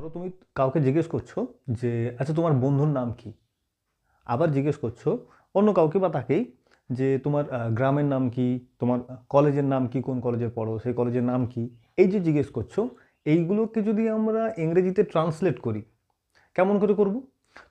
ধরো তুমি কাউকে জিজ্ঞেস করছ যে আচ্ছা তোমার বন্ধুর নাম কি? আবার জিজ্ঞেস করছ অন্য কাউকে বা তাকেই যে, তোমার গ্রামের নাম কি? তোমার কলেজের নাম কি? কোন কলেজে পড়ো? সেই কলেজের নাম কি? এই যে জিজ্ঞেস করছ, এইগুলোকে যদি আমরা ইংরেজিতে ট্রান্সলেট করি, কেমন করে করব?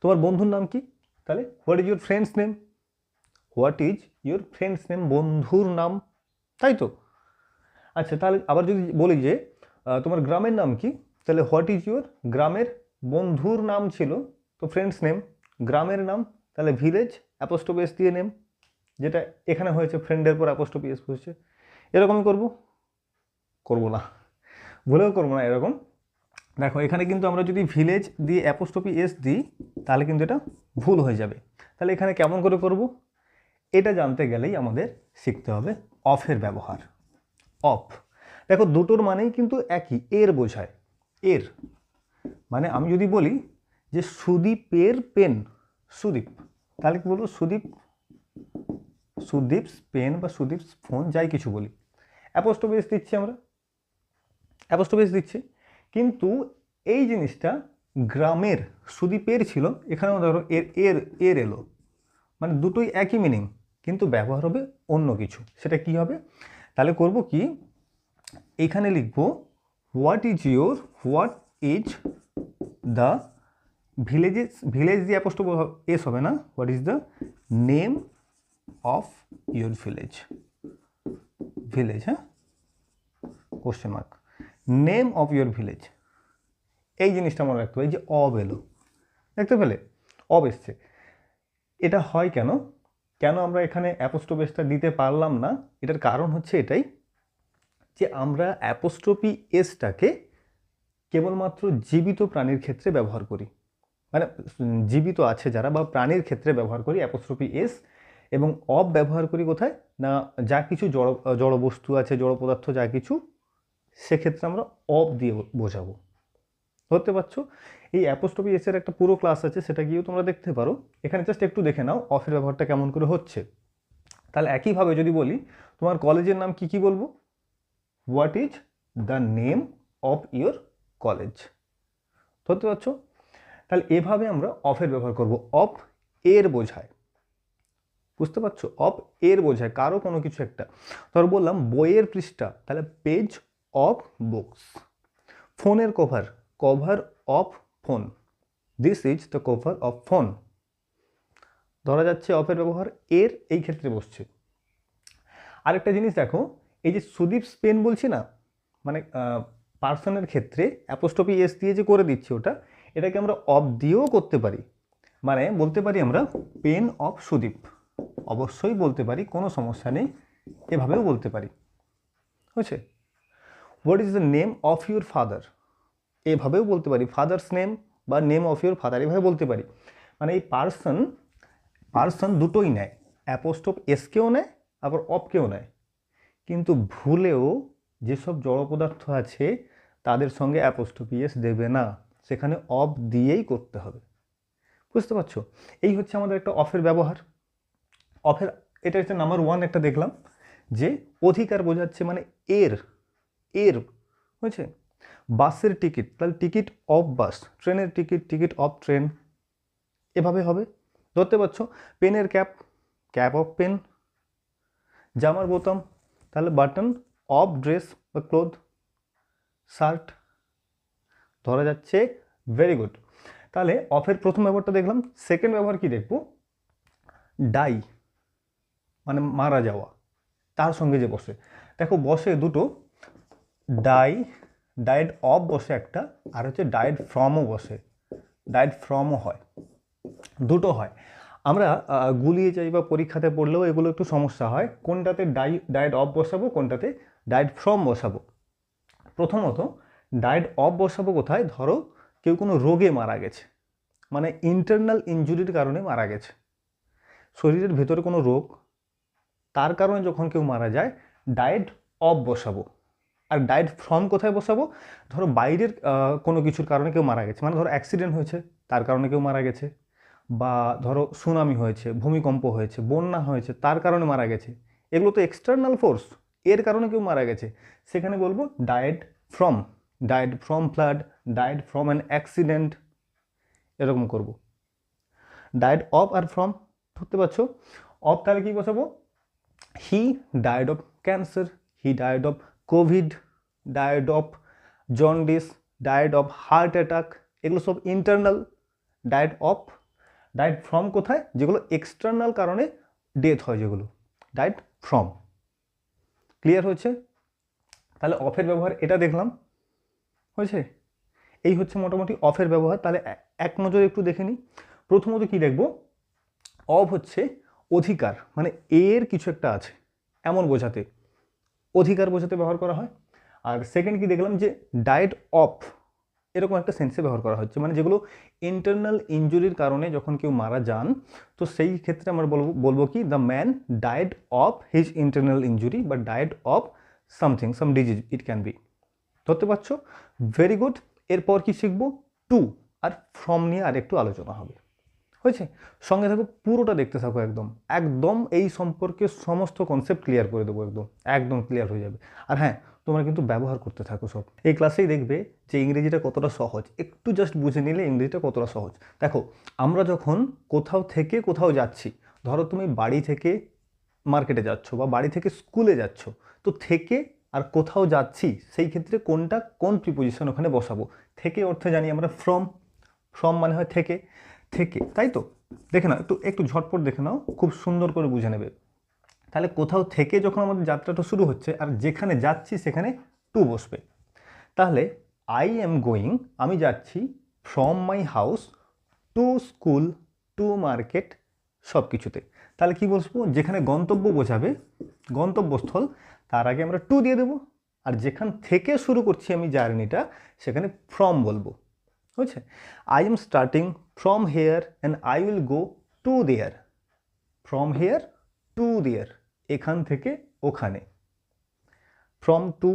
তোমার বন্ধুর নাম কি? তাহলে, what is your friends name? What is your friends name? বন্ধুর নাম। তাই তো? আচ্ছা তাহলে আবার যদি বলি যে তোমার গ্রামের নাম কি? তাহলে হোয়াট ইজ ইউর গ্রামের বন্ধুর নাম ছিল? তো ফ্রেন্ডস নেম গ্রামের নাম, তাহলে ভিলেজ অ্যাপোস্টোপেস দিয়ে নেম যেটা এখানে হয়েছে ফ্রেন্ডের পর অ্যাপোস্টোপিএস হয়েছে এরকমই করব? করব না। ভুলেও করব না এরকম। দেখো, এখানে কিন্তু আমরা যদি ভিলেজ দিয়ে অ্যাপোস্টোপি এস দিই, তাহলে কিন্তু এটা ভুল হয়ে যাবে। তাহলে এখানে কেমন করে করব? এটা জানতে গেলেই আমাদের শিখতে হবে অফের ব্যবহার। অফ দেখো, দুটোর মানেই কিন্তু একই, এর বোঝায়। এর। মানে আমি যদি বলি যে সুদীপের পেন, সুদীপ, তাহলে কি বলব? সুদীপ সুদীপস পেন বা সুদীপস ফোন যাই কিছু বলি। অ্যাপোস্টোপেস দিচ্ছি আমরা। অ্যাপোস্টোপেস দিচ্ছি। কিন্তু এই জিনিসটা গ্রামের সুদীপের ছিল, এখানেও ধরো এর এর এর এলো। মানে দুটোই একই মিনিং কিন্তু ব্যবহার হবে অন্য কিছু। সেটা কি হবে? তাহলে করব কি? এখানে লিখব what is your what is the villages, village দিয়ে অ্যাপোস্ট এস হবে না, what is the name of your village? Village হ্যাঁ? Question mark name of your village এই জিনিসটা মনে রাখতে হবে, এই যে অব এলো। দেখতে পেলে? অব এসছে। এটা হয় কেন? কেন আমরা এখানে অ্যাপোস্টোপেসটা দিতে পারলাম না? এটার কারণ হচ্ছে এটাই। যে আমরা অ্যাপোস্ট্রপি এসটাকে কেবলমাত্র জীবিত প্রাণীর ক্ষেত্রে ব্যবহার করি। মানে জীবিত আছে যারা বা প্রাণীর ক্ষেত্রে ব্যবহার করি অ্যাপোস্ট্রপি এস এবং অব ব্যবহার করি কোথায়? না, যা কিছু জড় জড় বস্তু আছে, জড় পদার্থ যা কিছু, সেক্ষেত্রে আমরা অব দিয়ে বোঝাবো। ধরতে পারছ? এই অ্যাপোস্টপি এসের একটা পুরো ক্লাস আছে, সেটা গিয়েও তোমরা দেখতে পারো। এখানে জাস্ট একটু দেখে নাও, অফের ব্যবহারটা কেমন করে হচ্ছে। তাহলে একইভাবে যদি বলি, তোমার কলেজের নাম কি কি বলব? What is the name of your college ধরতে পারছ? তাহলে এভাবে আমরা অফের ব্যবহার করব। অফ এর বোঝায়। বুঝতে পারছ? অফ এর বোঝায়। কারও কোনো কিছু একটা। ধর বললাম বইয়ের পৃষ্ঠা। তাহলে পেজ অফ বুকস ফোনের cover cover of phone this is the cover of phone ধরা যাচ্ছে অফের ব্যবহার। এর এই ক্ষেত্রে বসছে। আরেকটা জিনিস দেখো। এই যে সুদীপ স্পেন বলছি না মানে পার্সনের ক্ষেত্রে অ্যাপোস্টপি এস দিয়ে যে করে দিচ্ছি ওটা, এটাকে আমরা অফ দিয়েও করতে পারি। মানে বলতে পারি আমরা পেন অফ সুদীপ। অবশ্যই বলতে পারি, কোনো সমস্যা নেই, এভাবেও বলতে পারি। হয়েছে? What is the name of your father এভাবেও বলতে পারি ফাদার্স নেম বা নেম অফ ইউর ফাদার এভাবে বলতে পারি। মানে এই পার্সন পার্সন দুটোই নেয়। অ্যাপোস্টপ এসকেও নেয়, আবার অফকেও নেয়। কিন্তু ভুলেও যেসব জড় পদার্থ আছে, তাদের সঙ্গে অ্যাপোস্টোপিএস দেবে না। সেখানে অফ দিয়েই করতে হবে। বুঝতে পারছ? এই হচ্ছে আমাদের একটা অফের ব্যবহার। অফের, এটা হচ্ছে নাম্বার ওয়ান একটা দেখলাম, যে অধিকার বোঝাচ্ছে মানে এর এর হয়েছে বাসের টিকিট, তাহলে টিকিট অফ বাস, ট্রেনের টিকিট টিকিট অফ ট্রেন, এভাবে হবে। ধরতে পারছ? পেনের ক্যাপ ক্যাপ অফ পেন, জামার বোতাম তাহলে বাটন অফ ড্রেস বা ক্লোথ শার্ট ধরা যাচ্ছে ভেরি গুড তাহলে অফের প্রথম ব্যবহারটা দেখলাম সেকেন্ড ব্যবহার কি দেখব? ডাই মানে মারা যাওয়া, তার সঙ্গে যে বসে। দেখো বসে দুটো ডাই ডায়েট অফ বসে একটা, আর হচ্ছে ডায়েট ফ্রমও বসে ডায়েট ফ্রমও হয়, দুটো হয়। আমরা গুলিয়ে যাই বা পরীক্ষাতে পড়লেও এগুলো একটু সমস্যা হয়। কোনটাতে ডাই, ডায়েট অফ বসাবো, কোনটাতে ডায়েট ফ্রম বসাবো। প্রথমত, ডায়েট অফ বসাবো কোথায়? ধরো কেউ কোনো রোগে মারা গেছে। মানে ইন্টারনাল ইনজুরির কারণে মারা গেছে। শরীরের ভেতরে কোনো রোগ, তার কারণে যখন কেউ মারা যায়, ডায়েট অফ বসাবো। আর ডায়েট ফ্রম কোথায় বসাবো? ধরো বাইরের কোনো কিছুর কারণে কেউ মারা গেছে। মানে ধরো অ্যাক্সিডেন্ট হয়েছে, তার কারণে কেউ মারা গেছে। বা ধরো সুনামি হয়েছে, ভূমিকম্প হয়েছে, বন্যা হয়েছে, তার কারণে মারা গেছে। এগুলো তো এক্সটার্নাল ফোর্স এর কারণে কেউ মারা গেছে। সেখানে বলব died from died from flood died from an accident এরকম করব। ডায়েট অফ আর ফ্রম ধরতে পারছ? অফ তাহলে কী বসাবো? He died of cancer he died of Covid died of jaundice died of heart attack এগুলো সব internal died of died from কোথায়? যেগুলো এক্সটার্নাল কারণে ডেথ হয় যেগুলো। ডায়েট ফ্রম ক্লিয়ার হচ্ছে তাহলে অফের ব্যবহার এটা দেখলাম। হয়েছে? এই হচ্ছে মোটামুটি অফের ব্যবহার। তাহলে এক নজরে একটু দেখে নিই। প্রথমত কি দেখব? অফ হচ্ছে অধিকার। মানে এর কিছু একটা আছে এমন বোঝাতে। অধিকার বোঝাতে ব্যবহার করা হয়। আর সেকেন্ড কি দেখলাম যে ডায়েট অফ এরকম একটা সেন্সে ব্যবহার করা হচ্ছে। মানে যেগুলো ইন্টারনাল ইঞ্জুরির কারণে যখন কেউ মারা যান, তো সেই ক্ষেত্রে আমরা বলব বলব কি the man died of his internal injury বা died of something some disease it can be ধরতে পারছ? ভেরি গুড এরপর কি শিখব? টু আর ফ্রম নিয়ে আর একটু আলোচনা হবে। হয়েছে? সঙ্গে থাকো, পুরোটা দেখতে থাকো একদম। একদম এই সম্পর্কে সমস্ত কনসেপ্ট ক্লিয়ার করে দেবো একদম। একদম ক্লিয়ার হয়ে যাবে। আর হ্যাঁ তোমরা কিন্তু ব্যবহার করতে থাকো সব। এই ক্লাসেই দেখবে যে ইংরেজিটা কতটা সহজ। একটু জাস্ট বুঝে নিলে ইংরেজিটা কতটা সহজ। দেখো, আমরা যখন কোথাও থেকে কোথাও যাচ্ছি, ধরো তুমি বাড়ি থেকে মার্কেটে যাচ্ছ বা বাড়ি থেকে স্কুলে যাচ্ছ, তো থেকে আর কোথাও যাচ্ছি, সেই ক্ষেত্রে কোনটা কোন প্রিপোজিশন ওখানে বসাবো? থেকে অর্থে জানি আমরা ফ্রম ফ্রম মানে হয় থেকে। থেকে, তাই তো? দেখে নাও, একটু একটু ঝটপট দেখে নাও, খুব সুন্দর করে বুঝে নেবে। তাহলে কোথাও থেকে যখন আমাদের যাত্রাটা শুরু হচ্ছে আর যেখানে যাচ্ছি সেখানে টু বসবে। তাহলে আই এম গোয়িং আমি যাচ্ছি from my house to school to market সব কিছুতে তাহলে কি বলব যেখানে গন্তব্য বোঝাবে, গন্তব্যস্থল, তার আগে আমরা টু দিয়ে দেবো। আর যেখান থেকে শুরু করছি আমি জার্নিটা, সেখানে ফ্রম বলব। বুঝছে? I am starting from here and I will go to there from here to there এখান থেকে ওখানে। ফ্রম টু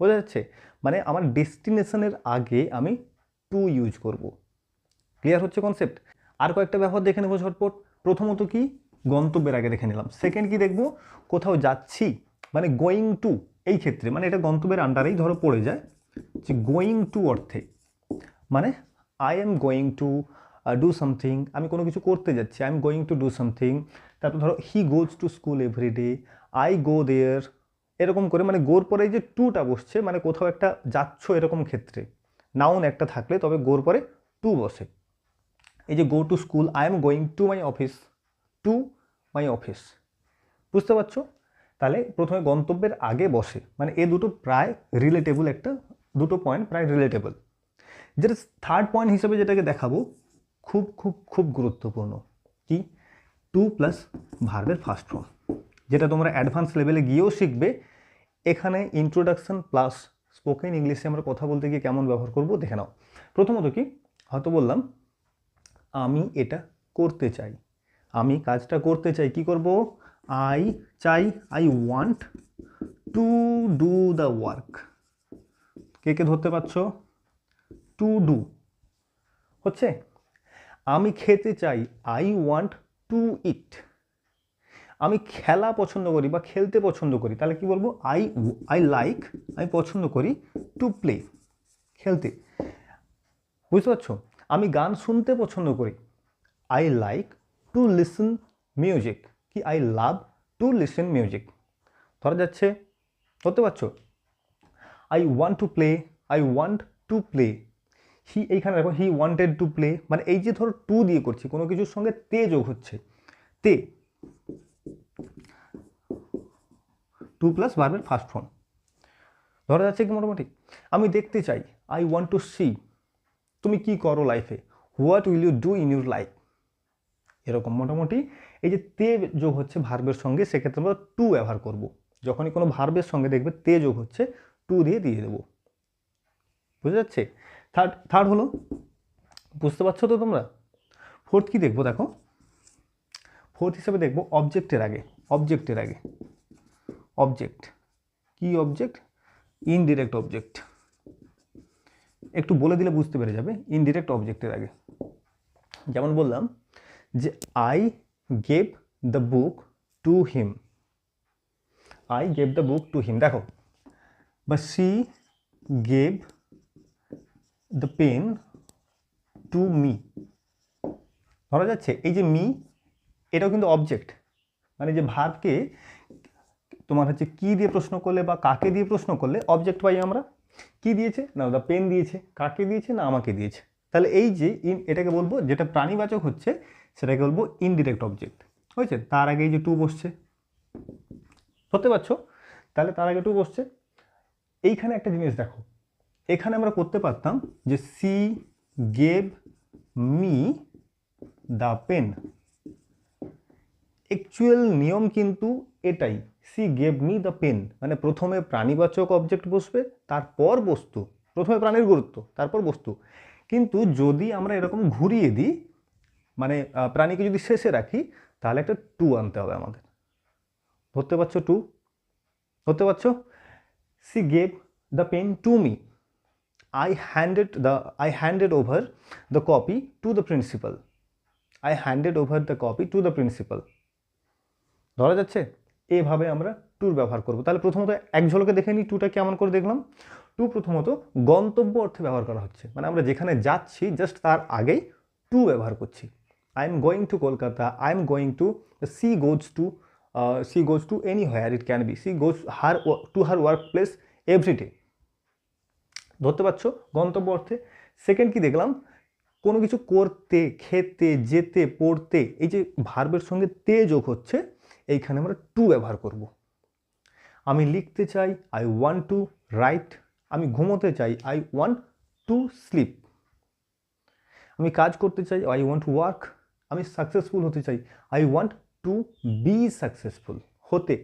বোঝা যাচ্ছে? মানে আমার ডেস্টিনেশনের আগে আমি টু ইউজ করব। ক্লিয়ার হচ্ছে কনসেপ্ট আর কয়েকটা ব্যবহার দেখে নেব ঝটপট। প্রথমত কি? গন্তব্যের আগে দেখে নিলাম। সেকেন্ড কি দেখব? কোথাও যাচ্ছি মানে গোয়িং টু এই ক্ষেত্রে মানে এটা গন্তব্যের আন্ডারেই ধরো পড়ে যায় যে গোয়িং টু অর্থে। মানে I am going to do something আমি কোনো কিছু করতে যাচ্ছি I am going to do something তারপর ধরো he goes to school every day I go there এরকম করে মানে গোর পরে যে টুটা বসছে মানে কোথাও একটা যাচ্ছ এরকম ক্ষেত্রে। নাউন একটা থাকলে, তবে গোর পরে টু বসে। এই যে go to school I am going to my office to my office বুঝতে পারছ? তাহলে প্রথমে গন্তব্যের আগে বসে মানে এ দুটো প্রায় রিলেটেবল একটা, দুটো পয়েন্ট প্রায় রিলেটেবল যেটা থার্ড পয়েন্ট হিসেবে যেটাকে দেখাবো, খুব খুব খুব গুরুত্বপূর্ণ। কি? টু প্লাস ভার্বের ফার্স্ট ফর্ম যেটা তোমরা অ্যাডভান্স লেভেলে গিয়েও শিখবে। এখানে ইন্ট্রোডাকশন প্লাস স্পোকেন ইংলিশে আমরা কথা বলতে গিয়ে কেমন ব্যবহার করব দেখে নাও। প্রথমত কি? হয়তো বললাম, আমি এটা করতে চাই। আমি কাজটা করতে চাই, কি করব? আই চাই I want to do the work কে কে ধরতে পারছ? টু ডু হচ্ছে, আমি খেতে চাই আই ওয়ান্ট টু ইট। আমি খেলা পছন্দ করি বা খেলতে পছন্দ করি, তাহলে কি বলব? আই আই লাইক, আমি পছন্দ করি টু প্লে, খেলতে। বুঝতে পারছ? আমি গান শুনতে পছন্দ করি। I like to listen music. কি? I love to listen music. ধরা যাচ্ছে, ধরতে পারছ? I want to play, I want to play. He এইখানে দেখো হি ওয়ান্টেড টু প্লে মানে এই যে ধরো টু দিয়ে করছি, কোনো কিছুর সঙ্গে তে যোগ হচ্ছে। তে। টু প্লাস ভার্বের ফার্স্ট ফর্ম ধরা যাচ্ছে কি মোটামুটি? আমি দেখতে চাই। আই ওয়ান্ট টু সি তুমি কি করো লাইফে what will you do in your life এরকম মোটামুটি। এই যে তে যোগ হচ্ছে ভার্বের সঙ্গে, সেক্ষেত্রে আমরা টু ব্যবহার করব। যখনই কোনো ভার্বের সঙ্গে দেখবে তে যোগ হচ্ছে টু দিয়ে দিয়ে দেবো। বুঝে যাচ্ছে? থার্ড থার্ড হলো, বুঝতে পারছ তো তোমরা? ফোর্থ কি দেখব দেখো? ফোর্থ হিসেবে দেখব অবজেক্টের আগে অবজেক্টের আগে। অবজেক্ট কি অবজেক্ট ইনডিরেক্ট অবজেক্ট একটু বলে দিলে বুঝতে পেরে যাবে ইনডিরেক্ট অবজেক্টের আগে। যেমন বললাম যে I gave the book to him I gave the book to him দেখো বা she gave the pen to me ধরা যাচ্ছে, এই যে মি এটাও কিন্তু অবজেক্ট মানে যে ভার্বকে তোমার হচ্ছে কি দিয়ে প্রশ্ন করলে বা কাকে দিয়ে প্রশ্ন করলে অবজেক্ট পাই আমরা? কি দিয়েছে? না দ্য পেন দিয়েছে। কাকে দিয়েছে? না, আমাকে দিয়েছে। তাহলে এই যে ইন এটাকে বলব, যেটা প্রাণীবাচক হচ্ছে, সেটাকে বলব ইনডিরেক্ট অবজেক্ট হয়েছে? তার আগে এই যে টু বসছে। ধরতে পারছ? তাহলে তার আগে টু বসছে। এইখানে একটা জিনিস দেখো। এখানে আমরা করতে পারতাম যে she gave me the pen actual নিয়ম কিন্তু এটাই। She gave me the pen মানে প্রথমে প্রাণীবাচক অবজেক্ট বসবে, তারপর বস্তু। প্রথমে প্রাণীর গুরুত্ব, তারপর বস্তু। কিন্তু যদি আমরা এরকম ঘুরিয়ে দিই মানে প্রাণীকে যদি শেষে রাখি, তাহলে একটা টু আনতে হবে আমাদের। ধরতে পারছ টু ধরতে পারছ? She gave the pen to me I handed the, I handed over the copy to the principal. I handed over the copy to the principal. ধরা যাচ্ছে, এভাবে আমরা টুর ব্যবহার করব। তাহলে প্রথমত এক ঝলকে দেখে নিই টুটা কেমন করে দেখলাম। টু প্রথমত গন্তব্য অর্থে ব্যবহার করা হচ্ছে। মানে আমরা যেখানে যাচ্ছি জাস্ট তার আগেই টু ব্যবহার করছি। I am going to Kolkata I am going to she goes to she goes to anywhere it can be she goes her to her workplace every day ধরতে পারছ গন্তব্য অর্থে। সেকেন্ড কি দেখলাম? কোনো কিছু করতে, খেতে, যেতে, পড়তে, এই যে ভার্বের সঙ্গে তে যোগ হচ্ছে, এইখানে আমরা টু ব্যবহার করব। আমি লিখতে চাই আই ওয়ান্ট টু রাইট আমি ঘুমোতে চাই আই ওয়ান্ট টু স্লিপ আমি কাজ করতে চাই আই ওয়ান্ট টু ওয়ার্ক আমি সাকসেসফুল হতে চাই I want to be successful হতে।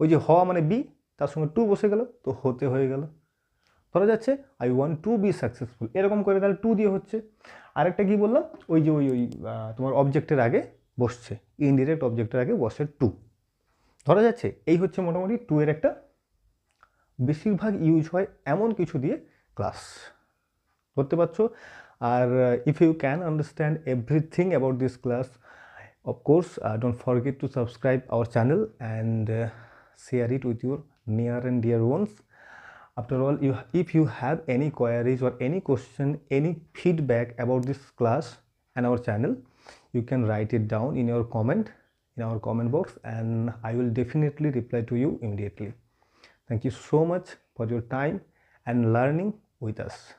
ওই যে হওয়া মানে বি তার সঙ্গে টু বসে গেল, তো হতে হয়ে গেল। ধরা যাচ্ছে I want to be successful এরকম করে তাহলে টু দিয়ে হচ্ছে। আরেকটা কি বললাম? ওই যে ওই ওই তোমার অবজেক্টের আগে বসছে। ইনডিরেক্ট অবজেক্টের আগে বসে টু ধরা যাচ্ছে এই হচ্ছে মোটামুটি টু এর একটা বেশিরভাগ ইউজ হয় এমন কিছু দিয়ে ক্লাস করতে পারছ? আর if you can understand everything about this class don't forget to subscribe our channel and uh, share it with your near and dear ones after all you, if you have any queries or any question any feedback about this class and our channel you can write it down in your comment in our comment box and i will definitely reply to you immediately. Thank you so much for your time and learning with us